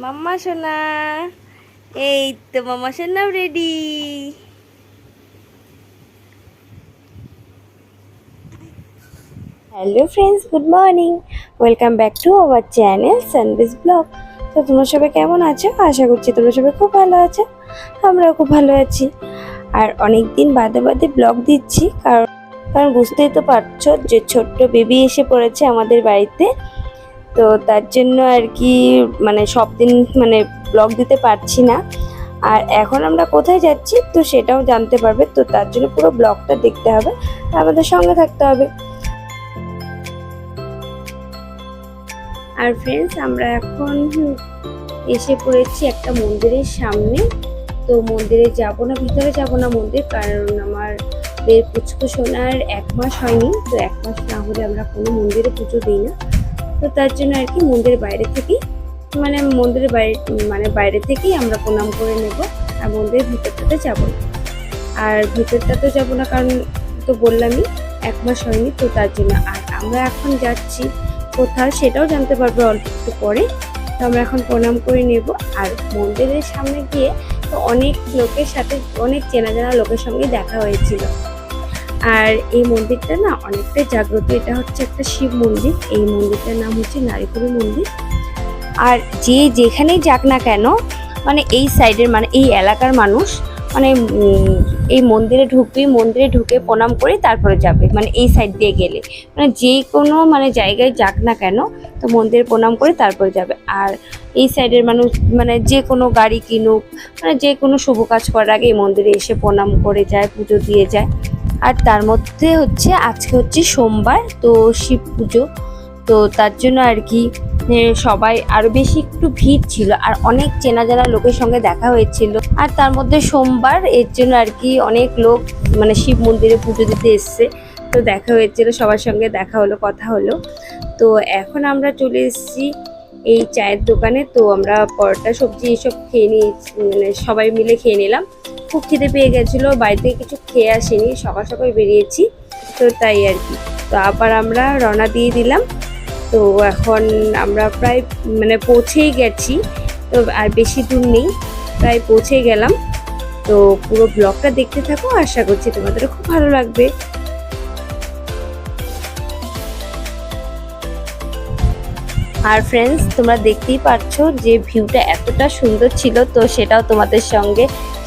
মাম্মা সোনা। এই তো মাম্মা সোনাও ready hello friends good morning welcome back to our channel সানবিস blog তো তোমরা সবাই কেমন আছো? আশা করছি তোমরা সবাই খুব ভালো আছো। আমরাও খুব ভালো আছি। আর অনেক দিন বাদে বাদে ব্লগ দিচ্ছি, কারণ কারণ বুঝতেই তো পারছ যে ছোট্ট বেবি এসে পড়েছে আমাদের বাড়িতে। তো তার জন্য আর কি মানে সব দিন মানে ব্লগ দিতে পারছি না। আর এখন আমরা কোথায় যাচ্ছি তো সেটাও জানতে পারবে। তো তার জন্য পুরো ব্লগটা দেখতে হবে, আমাদের সঙ্গে থাকতে হবে। আর ফ্রেন্ডস আমরা এখন এসে পড়েছি একটা মন্দিরের সামনে। তো মন্দিরে যাব না, ভিতরে যাব না মন্দির, কারণ আমার পুচকু সোনার এক মাস হয়নি। তো এক মাস না হলে আমরা কোনো মন্দিরে পুজো দিই না। তো তার জন্য আর কি মন্দিরের বাইরে থেকেই মানে মন্দিরের বাইরে মানে বাইরে থেকেই আমরা প্রণাম করে নেব আর মন্দিরের ভিতরটাতে যাব আর ভিতরটাতে যাব না কারণ তো বললামই, এক মাস হয়নি তো তার জন্য। আর আমরা এখন যাচ্ছি কোথাও, সেটাও জানতে পারবে অল্প একটু পরে। তো আমরা এখন প্রণাম করে নেব। আর মন্দিরের সামনে গিয়ে তো অনেক লোকের সাথে, অনেক চেনা জানা লোকের সঙ্গে দেখা হয়েছিল। আর এই মন্দিরটা না অনেকটাই জাগ্রত। এটা হচ্ছে একটা শিব মন্দির। এই মন্দিরটার নাম হচ্ছে নারীপুরি মন্দির। আর যে যেখানেই যাক না কেন মানে এই সাইডের মানে এই এলাকার মানুষ মানে এই মন্দিরে ঢুকবেই মন্দিরে ঢুকে প্রণাম করে তারপরে যাবে মানে এই সাইড দিয়ে গেলে। মানে যে কোনো মানে জায়গায় যাক না কেন, তো মন্দিরে প্রণাম করে তারপরে যাবে। আর এই সাইডের মানুষ মানে যে কোনো গাড়ি কিনুক মানে যে কোনো শুভ কাজ করার আগে এই মন্দিরে এসে প্রণাম করে যায়, পুজো দিয়ে যায়। আর তার মধ্যে হচ্ছে, আজকে হচ্ছে সোমবার, তো শিব পুজো। তো তার জন্য আর কি সবাই আরও বেশি একটু ভিড় ছিল। আর অনেক চেনা জানা লোকের সঙ্গে দেখা হয়েছিল। আর তার মধ্যে সোমবার, এর জন্য আর কি অনেক লোক মানে শিব মন্দিরে পুজো দিতে এসছে। তো দেখা হয়েছিল, সবার সঙ্গে দেখা হলো, কথা হলো। তো এখন আমরা চলে এসেছি এই চায়ের দোকানে, তো আমরা পরোটা, সবজি এসব খেয়ে নিয়ে মানে সবাই মিলে খেয়ে নিলাম। খুব খিদে পেয়ে গেছিল বাড়ি থেকে কিছু খেয়ে আসিনি, সকাল সকাল বেরিয়েছি, তো তাই আর কি। তো আবার আমরা রওনা দিয়ে দিলাম। তো এখন আমরা প্রায় মানে পৌঁছেই গেছি, তো আর বেশি দূর নেই প্রায় পৌঁছে গেলাম। তো পুরো ব্লগটা দেখতে থাকো, আশা করছি তোমাদের খুব ভালো লাগবে। আর ফ্রেন্ডস তোমরা দেখতেই পাচ্ছ যে ভিউটা এতটা সুন্দর ছিল, তো সেটাও তোমাদের সঙ্গে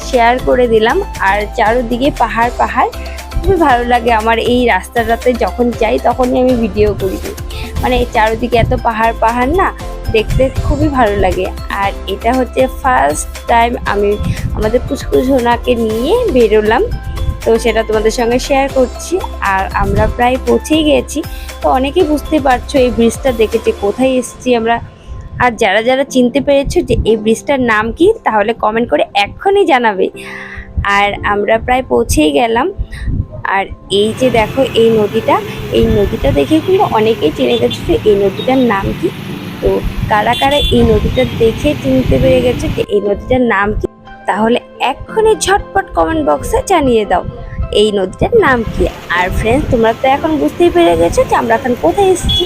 শেয়ার করে দিলাম। আর চারোদিকে পাহাড় পাহাড়, খুবই ভালো লাগে আমার এই রাস্তাটাতে যখন যাই তখনই আমি ভিডিও করি। মানে চারোদিকে এত পাহাড় পাহাড় না, দেখতে খুবই ভালো লাগে। আর এটা হচ্ছে ফার্স্ট টাইম আমি আমাদের পুষ্কুঝোনাকে নিয়ে বেরোলাম। তো সেটা তোমাদের সঙ্গে শেয়ার করছি। আর আমরা প্রায় পৌঁছেই গেছি। তো অনেকেই বুঝতে পারছ এই ব্রিজটা দেখে যে কোথায় এসেছি আমরা। আর যারা যারা চিনতে পেরেছ যে এই ব্রিজটার নাম কি, তাহলে কমেন্ট করে এক্ষুনি জানাবে। আর আমরা প্রায় পৌঁছেই গেলাম। আর এই যে দেখো এই নদীটা এই নদীটা দেখে কিন্তু অনেকেই চিনে গেছে যে এই নদীটার নাম কি। তো কারা কারা এই নদীটা দেখে চিনতে পেরে গেছে যে এই নদীটার নাম কি? তাহলে এক্ষুনি ঝটপট কমেন্ট বক্সে জানিয়ে দাও। এই নদীটার নাম কি? আর ফ্রেন্ডস তোমরা তো এখন বুঝতেই পেরে গেছো যে আমরা এখন কোথায় এসেছি।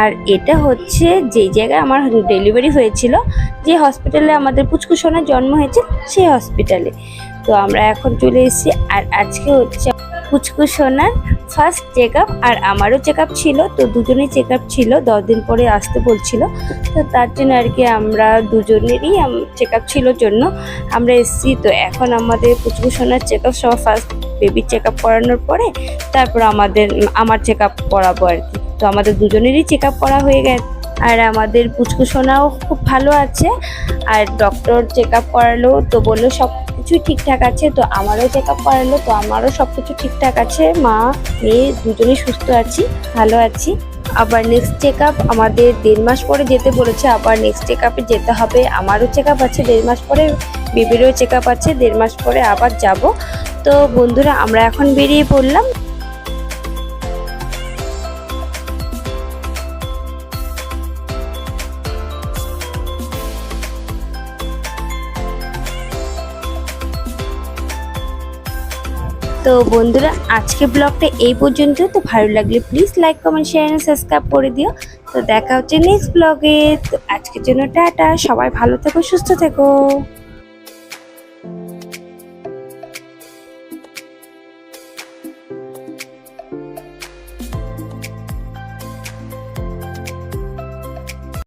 আর এটা হচ্ছে যেই জায়গায় আমার ডেলিভারি হয়েছিল, যে হসপিটালে আমাদের পুচকু সোনার জন্ম হয়েছে, সেই হসপিটালে তো আমরা এখন চলে এসেছি, আর আজকে হচ্ছে পুচকু সোনার ফার্স্ট চেক আর আমারও চেক ছিল, তো দুজনেই চেক ছিল, দশ দিন পরে আসতে বলছিল। তো তার জন্য আর কি আমরা দুজনেরই চেক ছিল জন্য আমরা এসেছি। তো এখন আমাদের পুচকু সোনার চেক আপ সব ফার্স্ট বেবি চেক করানোর পরে তারপর আমাদের, আমার চেক করাবো আর কি। তো আমাদের দুজনেরই চেক করা হয়ে গেছে। আর আমাদের পুচকু সোনাও খুব ভালো আছে। আর ডক্টর চেক আপ করালো, তো বলল সব কিছুই ঠিকঠাক আছে, তো আমারও চেক আপ করালো, তো আমারও সব কিছু ঠিকঠাক আছে। মা, মেয়ে, দুজনেই সুস্থ আছি, ভালো আছি। আবার নেক্সট চেক আপ আমাদের দেড় মাস পরে যেতে বলেছে, আবার নেক্সট চেক আপে যেতে হবে। আমারও চেক আপ আছে, দেড় মাস পরে বেবিরও চেক আপ আছে, দেড় মাস পরে আবার যাব। তো বন্ধুরা, আমরা এখন বেরিয়ে পড়লাম। তো বন্ধুরা আজকে ব্লগটা এই পর্যন্ত তো ভালো লাগলে please like comment share subscribe করে দিও। তো দেখা হচ্ছে নেক্সট ব্লগে তো আজকের জন্য টাটা। সবাই ভালো থেকো, সুস্থ থেকো।